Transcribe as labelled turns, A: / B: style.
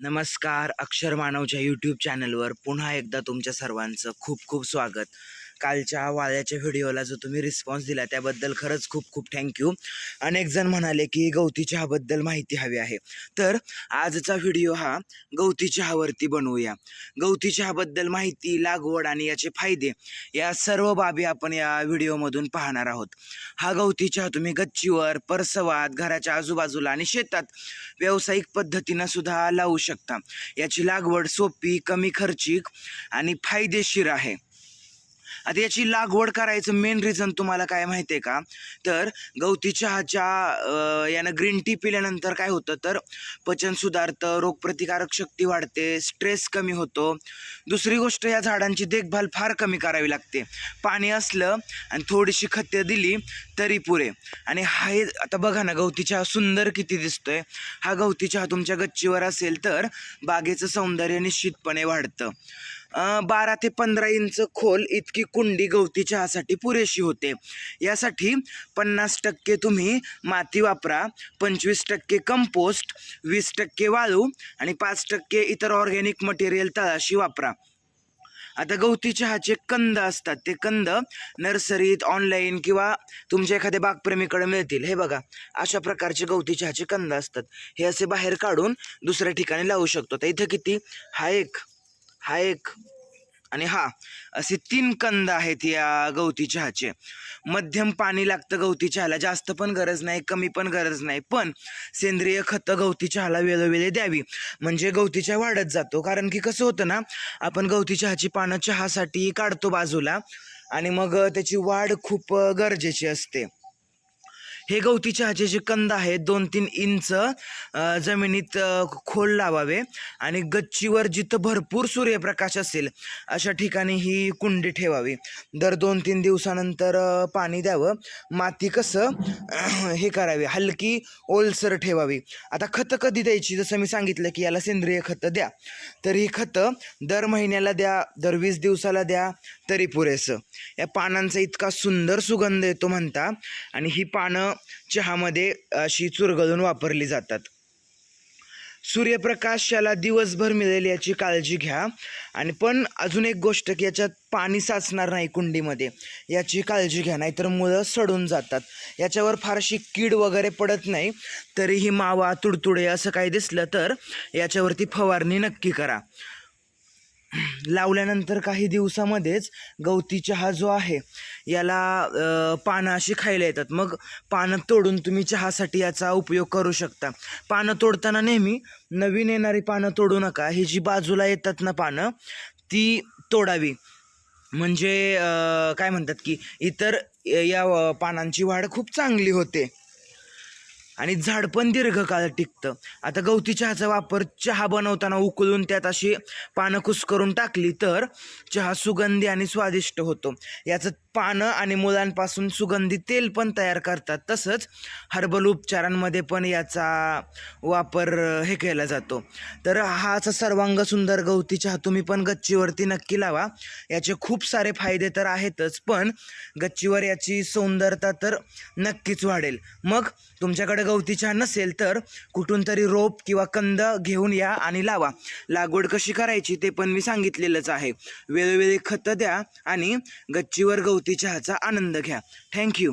A: नमस्कार अक्षर मानवच्या यूट्यूब चॅनलवर पुन्हा एकदा तुमच्या सर्वांचं खूप खूप स्वागत. कालच्या वाळ्याच्या व्हिडिओला जो तुम्ही रिस्पॉन्स दिला त्याबद्दल खरंच खूप खूप थँक्यू अनेक जण म्हणाले की गवती चहाबद्दल माहिती हवी आहे. तर आजचा व्हिडिओ हा गवती चहावरती बनवूया. गवती चहाबद्दल माहिती लागवड आणि याचे फायदे या सर्व बाबी आपण या व्हिडिओमधून पाहणार आहोत. हा गवती चहा तुम्ही गच्चीवर परसवात घराच्या आजूबाजूला आणि शेतात व्यावसायिक पद्धतीनं सुद्धा लावू शकता. याची लागवड सोपी कमी खर्चिक आणि फायदेशीर आहे. आता याची लागवड करायचं मेन रिझन तुम्हाला काय माहिती आहे का? तर गवती चहाच्या यानं ग्रीन टी पिल्यानंतर काय होतं? तर पचन सुधारतं रोगप्रतिकारक शक्ती वाढते स्ट्रेस कमी होतो. दुसरी गोष्ट या झाडांची देखभाल फार कमी करावी लागते. पाणी असलं आणि थोडीशी खते दिली तरी पुरे. आणि हा हे आता बघा ना गवती चहा सुंदर किती दिसतोय. हा गवती चहा तुमच्या गच्चीवर असेल तर बागेचं सौंदर्य निश्चितपणे वाढतं. बारा ते पंधरा इंच खोल इतकी कुंडी गवती चहासाठी पुरेशी होते. यासाठी पन्नास टक्के तुम्ही माती वापरा पंचवीस टक्के कंपोस्ट वीस टक्के वाळू आणि पाच टक्के इतर ऑर्गॅनिक मटेरियल तळाशी वापरा. आता गवती चहाचे कंद असतात ते कंद नर्सरीत ऑनलाईन किंवा तुमच्या एखाद्या बागप्रेमीकडे मिळतील. हे बघा अशा प्रकारचे गवती चहाचे कंद असतात. हे असे बाहेर काढून दुसऱ्या ठिकाणी लावू शकतो. तर इथं किती? हा एक. हा एक आणि हा असे तीन कंद आहेत या गवती चहाचे. मध्यम पाणी लागतं गवती चहाला जास्त पण गरज नाही कमी पण गरज नाही पण सेंद्रिय खतं गवती चहाला वेळोवेळी द्यावी. म्हणजे गवती चहा वाढत जातो कारण की कसं होतं ना आपण गवती चहाची पानं चहासाठी काढतो बाजूला आणि मग त्याची वाढ खूप गरजेची असते. हे गवती चहाचे जे कंद आहेत दोन तीन इंच जमिनीत खोल लावावे आणि गच्चीवर जिथं भरपूर सूर्यप्रकाश असेल अशा ठिकाणी ही कुंडी ठेवावी. दर दोन तीन दिवसानंतर पाणी द्यावं. माती कसं हे करावे. हलकी ओलसर ठेवावी. आता खतं कधी द्यायची? जसं मी सांगितलं की याला सेंद्रिय खतं द्या. तर ही खतं दर महिन्याला द्या दर वीस दिवसाला द्या तरी पुरेसं. या पानांचा इतका सुंदर सुगंध येतो म्हणता. आणि ही पानं चहामध्ये अशी चुरगळून वापरली जातात. सूर्यप्रकाश याला दिवसभर मिळेल याची काळजी घ्या. आणि पण अजून एक गोष्ट की याच्यात पाणी साचणार नाही कुंडीमध्ये याची काळजी घ्या नाहीतर मुळं सडून जातात. याच्यावर फारशी कीड वगैरे पडत नाही तरीही मावा तुडतुडे असं काही दिसलं तर याच्यावरती फवारणी नक्की करा. लावल्यानंतर काही दिवसामध्येच गवती चहा जो आहे याला पानं अशी खायला येतात. मग पानं तोडून तुम्ही चहासाठी याचा उपयोग करू शकता. पानं तोडताना नेहमी नवीन येणारी पानं तोडू नका. ही जी बाजूला येतात ना पानं ती तोडावी. म्हणजे काय म्हणतात की इतर या पानांची वाढ खूप चांगली होते. आणि झाड पण दीर्घकाळ टिकतं. आता गवती चहाचा वापर चहा बनवताना उकळून त्यात अशी पानं कुस्करून टाकली तर चहा सुगंधी आणि स्वादिष्ट होतो. याचं पानं आणि मुलांपासून सुगंधी तेल पण तयार करतात. तसंच हर्बल उपचारांमध्ये पण याचा वापर हे केला जातो. तर हा असा सर्वांग सुंदर गवती चहा तुम्ही पण गच्चीवरती नक्की लावा. याचे खूप सारे फायदे तर आहेतच पण गच्चीवर याची सौंदर्यता तर नक्कीच वाढेल. मग तुमच्याकडे गवती चहा नसेल तर कुठून तरी रोप किंवा कंद घेऊन या आणि लावा. लागवड कशी करायची ते पण मी सांगितलेलंच आहे. वेळोवेळी खतं द्या आणि गच्चीवर गवती चहाचा आनंद घ्या. थँक्यू